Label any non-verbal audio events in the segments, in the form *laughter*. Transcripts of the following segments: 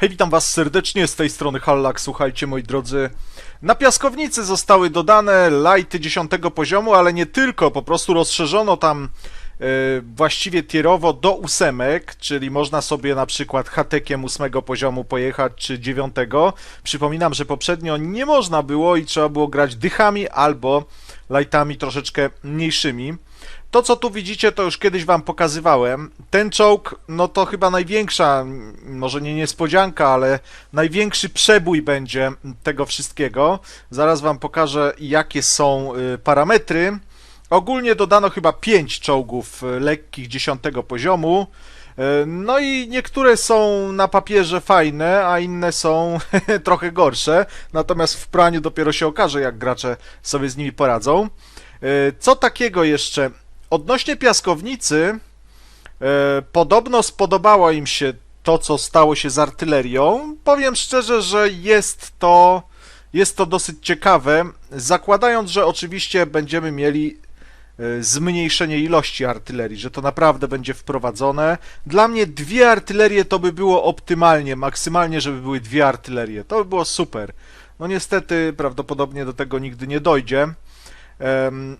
Hej, witam was serdecznie, z tej strony Hallak, słuchajcie moi drodzy. Na piaskownicy zostały dodane lighty 10 poziomu, ale nie tylko, po prostu rozszerzono tam e, właściwie tierowo do ósemek, czyli można sobie na przykład hatekiem 8 poziomu pojechać, czy 9. Przypominam, że poprzednio nie można było i trzeba było grać dychami albo lightami troszeczkę mniejszymi. To, co tu widzicie, to już kiedyś wam pokazywałem. Ten czołg, no to chyba największa, może nie niespodzianka, ale największy przebój będzie tego wszystkiego. Zaraz wam pokażę, jakie są y, parametry. Ogólnie dodano chyba 5 czołgów y, lekkich 10 poziomu. Y, No i niektóre są na papierze fajne, a inne są *laughs* trochę gorsze. Natomiast w praniu dopiero się okaże, jak gracze sobie z nimi poradzą. Co takiego jeszcze? Odnośnie piaskownicy, e, podobno spodobało im się to, co stało się z artylerią. Powiem szczerze, że jest to, jest to dosyć ciekawe, zakładając, że oczywiście będziemy mieli e, zmniejszenie ilości artylerii, że to naprawdę będzie wprowadzone. Dla mnie dwie artylerie to by było optymalnie, maksymalnie, żeby były dwie artylerie. To by było super. No niestety prawdopodobnie do tego nigdy nie dojdzie.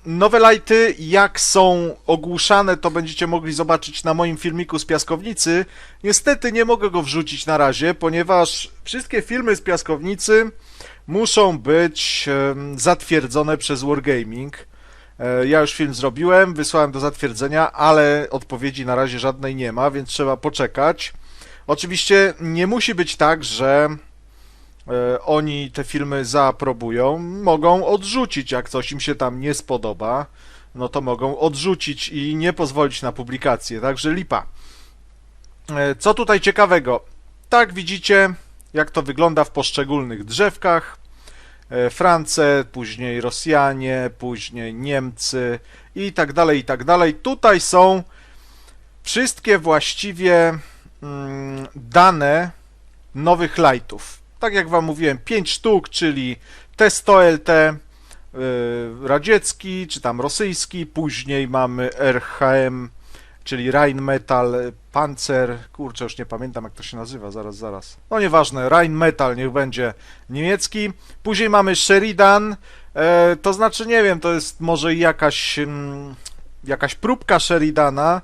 Nowe lighty, jak są ogłuszane, to będziecie mogli zobaczyć na moim filmiku z piaskownicy. Niestety nie mogę go wrzucić na razie, ponieważ wszystkie filmy z piaskownicy muszą być zatwierdzone przez Wargaming. E, Ja już film zrobiłem, wysłałem do zatwierdzenia, ale odpowiedzi na razie żadnej nie ma, więc trzeba poczekać. Oczywiście nie musi być tak, że oni te filmy zaaprobują, mogą odrzucić, jak coś im się tam nie spodoba, no to mogą odrzucić i nie pozwolić na publikację, także lipa. E, Co tutaj ciekawego? Tak widzicie, jak to wygląda w poszczególnych drzewkach. E, France, później Rosjanie, później Niemcy i tak dalej, i tak dalej. Tutaj są wszystkie właściwie mm, dane nowych lightów. Tak jak Wam mówiłem, 5 sztuk, czyli T100LT y, radziecki, czy tam rosyjski, później mamy RHM, czyli Rheinmetall Panzer, kurczę, już nie pamiętam jak to się nazywa, zaraz, zaraz. No nieważne, Rheinmetall niech będzie niemiecki. Później mamy Sheridan, e, to znaczy nie wiem, to jest może jakaś, mm, jakaś próbka Sheridana,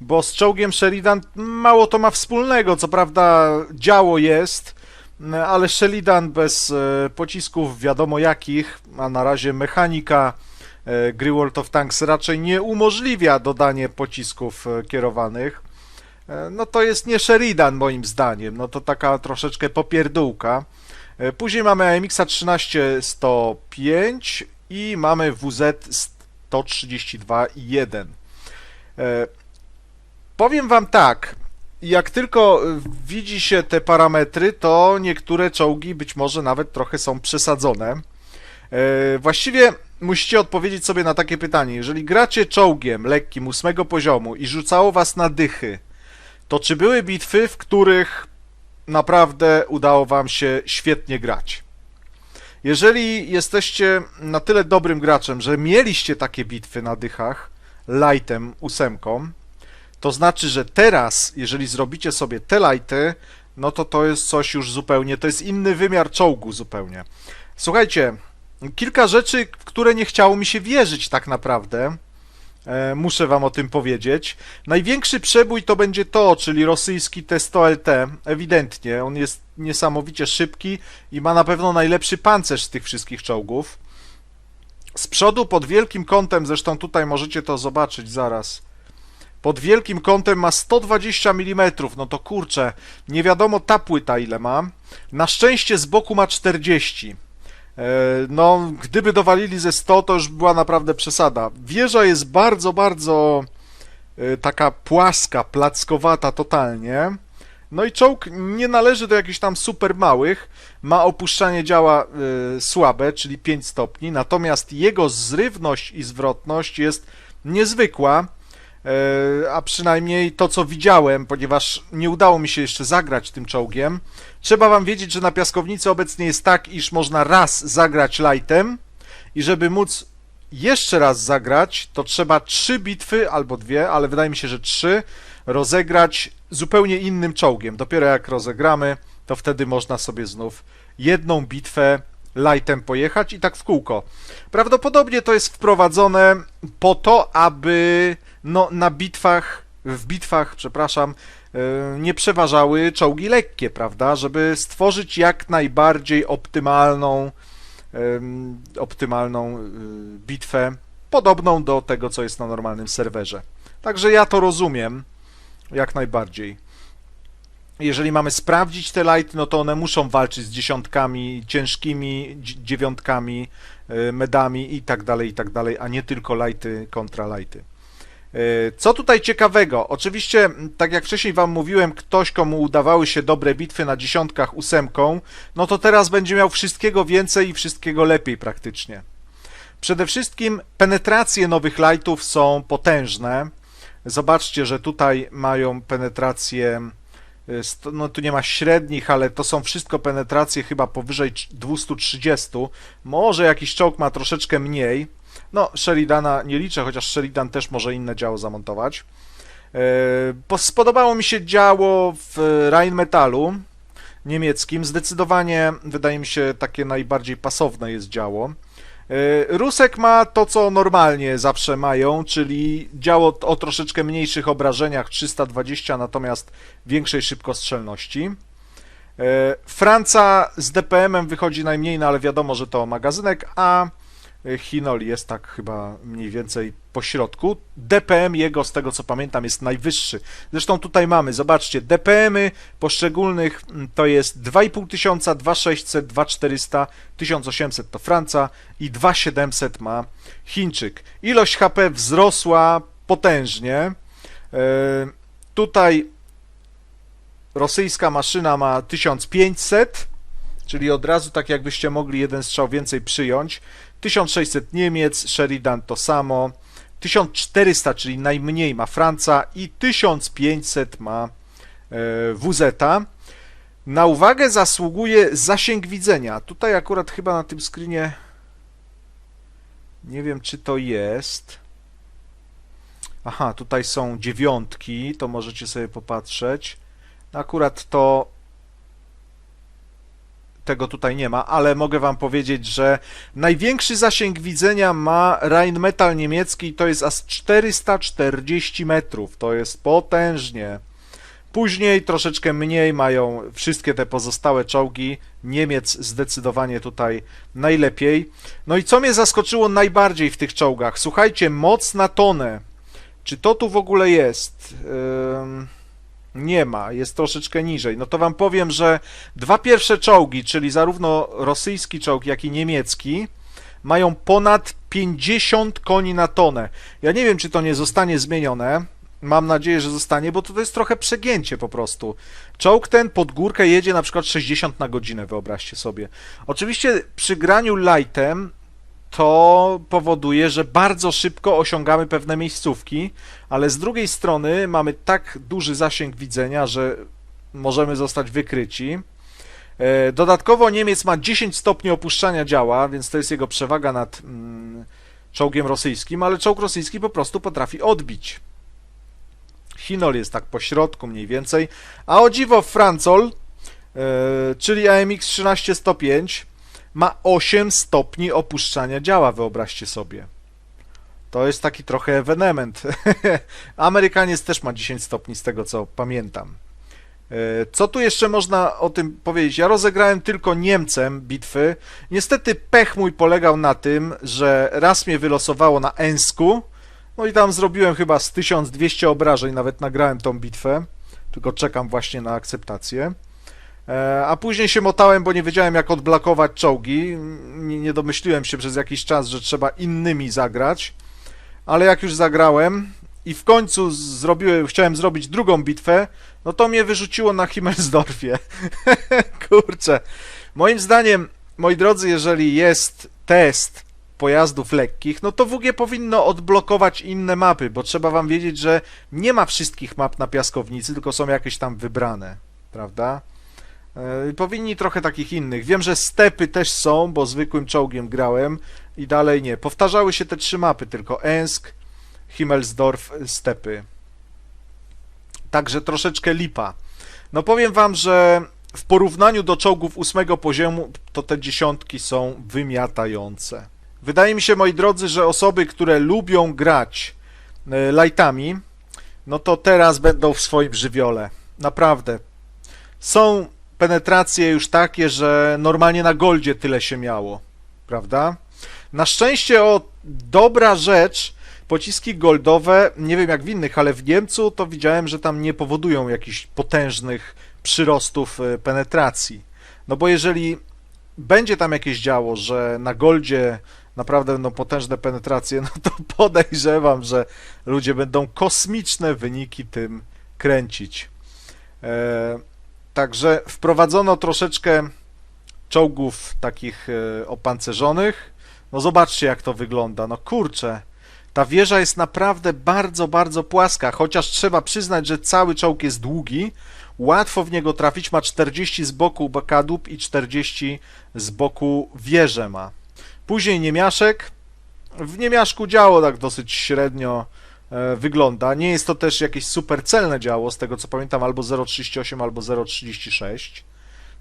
bo z czołgiem Sheridan mało to ma wspólnego. Co prawda działo jest, ale Sheridan bez e, pocisków wiadomo jakich, a na razie mechanika e, gry World of Tanks raczej nie umożliwia dodanie pocisków e, kierowanych. E, No to jest nie Sheridan moim zdaniem, no to taka troszeczkę popierdółka. E, Później mamy AMX 13105 i mamy WZ 132.1. E, Powiem wam tak, jak tylko y, widzi się te parametry, to niektóre czołgi być może nawet trochę są przesadzone. E, Właściwie musicie odpowiedzieć sobie na takie pytanie. Jeżeli gracie czołgiem lekkim ósmego poziomu i rzucało was na dychy, to czy były bitwy, w których naprawdę udało wam się świetnie grać? Jeżeli jesteście na tyle dobrym graczem, że mieliście takie bitwy na dychach, lightem, ósemką, to znaczy, że teraz, jeżeli zrobicie sobie te lighty, no to to jest coś już zupełnie, to jest inny wymiar czołgu zupełnie. Słuchajcie, kilka rzeczy, w które nie chciało mi się wierzyć tak naprawdę. E, muszę wam o tym powiedzieć. Największy przebój to będzie to, czyli rosyjski T100LT. Ewidentnie, on jest niesamowicie szybki i ma na pewno najlepszy pancerz z tych wszystkich czołgów. Z przodu pod wielkim kątem, zresztą tutaj możecie to zobaczyć zaraz. Pod wielkim kątem ma 120 mm, no to kurczę, nie wiadomo ta płyta ile ma. Na szczęście z boku ma 40. E, No, gdyby dowalili ze 100, to już była naprawdę przesada. Wieża jest bardzo, bardzo e, taka płaska, plackowata totalnie. No i czołg nie należy do jakichś tam super małych. Ma opuszczanie działa e, słabe, czyli 5 stopni, natomiast jego zrywność i zwrotność jest niezwykła. E, a przynajmniej to, co widziałem, ponieważ nie udało mi się jeszcze zagrać tym czołgiem. Trzeba wam wiedzieć, że na piaskownicy obecnie jest tak, iż można raz zagrać lightem i żeby móc jeszcze raz zagrać, to trzeba trzy bitwy albo dwie, ale wydaje mi się, że trzy rozegrać zupełnie innym czołgiem. Dopiero jak rozegramy, to wtedy można sobie znów jedną bitwę lightem pojechać i tak w kółko. Prawdopodobnie to jest wprowadzone po to, aby no, na bitwach, w bitwach, przepraszam, yy, nie przeważały czołgi lekkie, prawda? Żeby stworzyć jak najbardziej optymalną, optymalną yy, bitwę, podobną do tego, co jest na normalnym serwerze. Także ja to rozumiem jak najbardziej. Jeżeli mamy sprawdzić te lighty, no to one muszą walczyć z dziesiątkami, ciężkimi dzi- dziewiątkami, y, medami i tak dalej, i tak dalej, a nie tylko lighty kontra lighty. Y, Co tutaj ciekawego? Oczywiście, tak jak wcześniej Wam mówiłem, ktoś, komu udawały się dobre bitwy na dziesiątkach ósemką, no to teraz będzie miał wszystkiego więcej i wszystkiego lepiej praktycznie. Przede wszystkim penetracje nowych lightów są potężne. Zobaczcie, że tutaj mają penetrację, y, no tu nie ma średnich, ale to są wszystko penetracje chyba powyżej cz- 230. Może jakiś czołg ma troszeczkę mniej. No, Sheridana nie liczę, chociaż Sheridan też może inne działo zamontować. E, po- Spodobało mi się działo w Rheinmetallu niemieckim. Zdecydowanie wydaje mi się takie najbardziej pasowne jest działo. E, Rusek ma to, co normalnie zawsze mają, czyli działo o troszeczkę mniejszych obrażeniach 320, natomiast większej szybkostrzelności. E, Franca z DPM-em wychodzi najmniej, no ale wiadomo, że to magazynek, a e, Hinol jest tak chyba mniej więcej po środku. DPM jego, z tego co pamiętam, jest najwyższy. Zresztą tutaj mamy, zobaczcie, DPM-y poszczególnych mm, to jest 2500, 2600, 2400, 1800 to Franca i 2700 ma Chińczyk. Ilość HP wzrosła potężnie. E, Tutaj rosyjska maszyna ma 1500, czyli od razu tak jakbyście mogli jeden strzał więcej przyjąć. 1600 Niemiec, Sheridan to samo. 1400, czyli najmniej ma Franca i 1500 ma e, WZ. Na uwagę zasługuje zasięg widzenia. Tutaj akurat chyba na tym screenie nie wiem czy to jest. Aha, tutaj są dziewiątki, to możecie sobie popatrzeć. Akurat to tego tutaj nie ma, ale mogę wam powiedzieć, że największy zasięg widzenia ma Rheinmetall niemiecki, to jest aż 440 metrów, to jest potężnie. Później troszeczkę mniej mają wszystkie te pozostałe czołgi. Niemiec zdecydowanie tutaj najlepiej. No i co mnie zaskoczyło najbardziej w tych czołgach? Słuchajcie, moc na tonę. Czy to tu w ogóle jest? Ym, Nie ma, jest troszeczkę niżej. No to wam powiem, że dwa pierwsze czołgi, czyli zarówno rosyjski czołg, jak i niemiecki, mają ponad 50 koni na tonę. Ja nie wiem, czy to nie zostanie zmienione. Mam nadzieję, że zostanie, bo to, jest trochę przegięcie po prostu. Czołg ten pod górkę jedzie na przykład 60 na godzinę, wyobraźcie sobie. Oczywiście przy graniu lightem to powoduje, że bardzo szybko osiągamy pewne miejscówki, ale z drugiej strony mamy tak duży zasięg widzenia, że możemy zostać wykryci. E, Dodatkowo Niemiec ma 10 stopni opuszczania działa, więc to jest jego przewaga nad mm, czołgiem rosyjskim, ale czołg rosyjski po prostu potrafi odbić. Hinol jest tak po środku mniej więcej, a o dziwo Francol, e, czyli AMX 1305, ma 8 stopni opuszczania działa, wyobraźcie sobie. To jest taki trochę ewenement. *laughs* Amerykaniec też ma 10 stopni, z tego co pamiętam. E, Co tu jeszcze można o tym powiedzieć? Ja rozegrałem tylko Niemcem bitwy. Niestety pech mój polegał na tym, że raz mnie wylosowało na Ensku, no i tam zrobiłem chyba z 1200 obrażeń, nawet nagrałem tą bitwę, tylko czekam właśnie na akceptację. E, A później się motałem, bo nie wiedziałem jak odblokować czołgi. Nie domyśliłem się przez jakiś czas, że trzeba innymi zagrać. Ale jak już zagrałem i w końcu zrobiłem, chciałem zrobić drugą bitwę, no to mnie wyrzuciło na Himmelsdorfie. *laughs* Kurczę. Moim zdaniem, moi drodzy, jeżeli jest test pojazdów lekkich, no to WG powinno odblokować inne mapy, bo trzeba wam wiedzieć, że nie ma wszystkich map na piaskownicy, tylko są jakieś tam wybrane, prawda? E, Powinni trochę takich innych. Wiem, że stepy też są, bo zwykłym czołgiem grałem i dalej nie. Powtarzały się te trzy mapy, tylko Ensk, Himmelsdorf, stepy. Także troszeczkę lipa. No powiem wam, że w porównaniu do czołgów ósmego poziomu, to te dziesiątki są wymiatające. Wydaje mi się, moi drodzy, że osoby, które lubią grać e, lightami, no to teraz będą w swoim żywiole. Naprawdę. Są penetracje już takie, że normalnie na goldzie tyle się miało, prawda? Na szczęście o dobra rzecz, pociski goldowe, nie wiem jak w innych, ale w Niemcu to widziałem, że tam nie powodują jakichś potężnych przyrostów e, penetracji. No bo jeżeli będzie tam jakieś działo, że na goldzie naprawdę będą potężne penetracje, *laughs* no to podejrzewam, że ludzie będą kosmiczne wyniki tym kręcić. E, Także wprowadzono troszeczkę czołgów takich e, opancerzonych. No zobaczcie jak to wygląda. No kurczę. Ta wieża jest naprawdę bardzo, bardzo płaska, chociaż trzeba przyznać, że cały czołg jest długi. Łatwo w niego trafić, ma 40 z boku kadłub i 40 z boku wieżę ma. Później Niemiaszek. W Niemiaszku działo tak dosyć średnio wygląda. Nie jest to też jakieś super celne działo, z tego co pamiętam, albo 0,38, albo 0,36.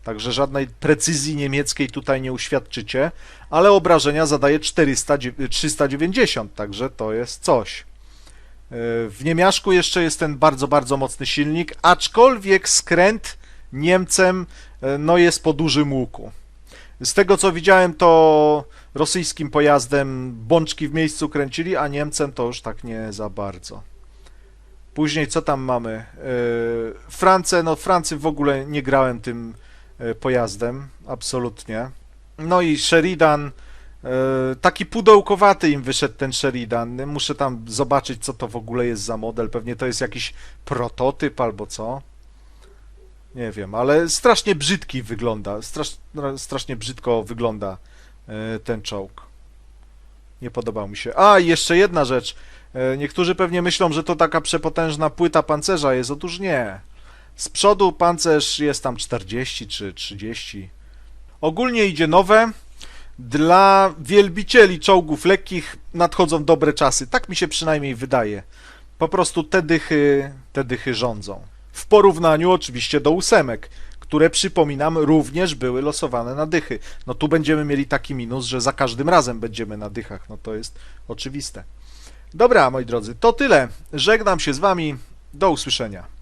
Także żadnej precyzji niemieckiej tutaj nie uświadczycie, ale obrażenia zadaje 400, dzie- 390, także to jest coś. E, W Niemiaszku jeszcze jest ten bardzo, bardzo mocny silnik, aczkolwiek skręt Niemcem e, no jest po dużym łuku. Z tego co widziałem, to rosyjskim pojazdem bączki w miejscu kręcili, a Niemcem to już tak nie za bardzo. Później co tam mamy? Yy, France, no Francy w ogóle nie grałem tym yy, pojazdem, absolutnie. No i Sheridan, yy, taki pudełkowaty im wyszedł ten Sheridan. Muszę tam zobaczyć, co to w ogóle jest za model. Pewnie to jest jakiś prototyp albo co. Nie wiem, ale strasznie brzydki wygląda. Strasz, strasznie brzydko wygląda e, ten czołg. Nie podobał mi się. A, i jeszcze jedna rzecz. E, Niektórzy pewnie myślą, że to taka przepotężna płyta pancerza jest. Otóż nie. Z przodu pancerz jest tam 40 czy 30. Ogólnie idzie nowe. Dla wielbicieli czołgów lekkich nadchodzą dobre czasy. Tak mi się przynajmniej wydaje. Po prostu te dychy, te dychy rządzą. W porównaniu oczywiście do ósemek, które przypominam również były losowane na dychy. No tu będziemy mieli taki minus, że za każdym razem będziemy na dychach. No to jest oczywiste. Dobra, moi drodzy, to tyle. Żegnam się z wami. Do usłyszenia.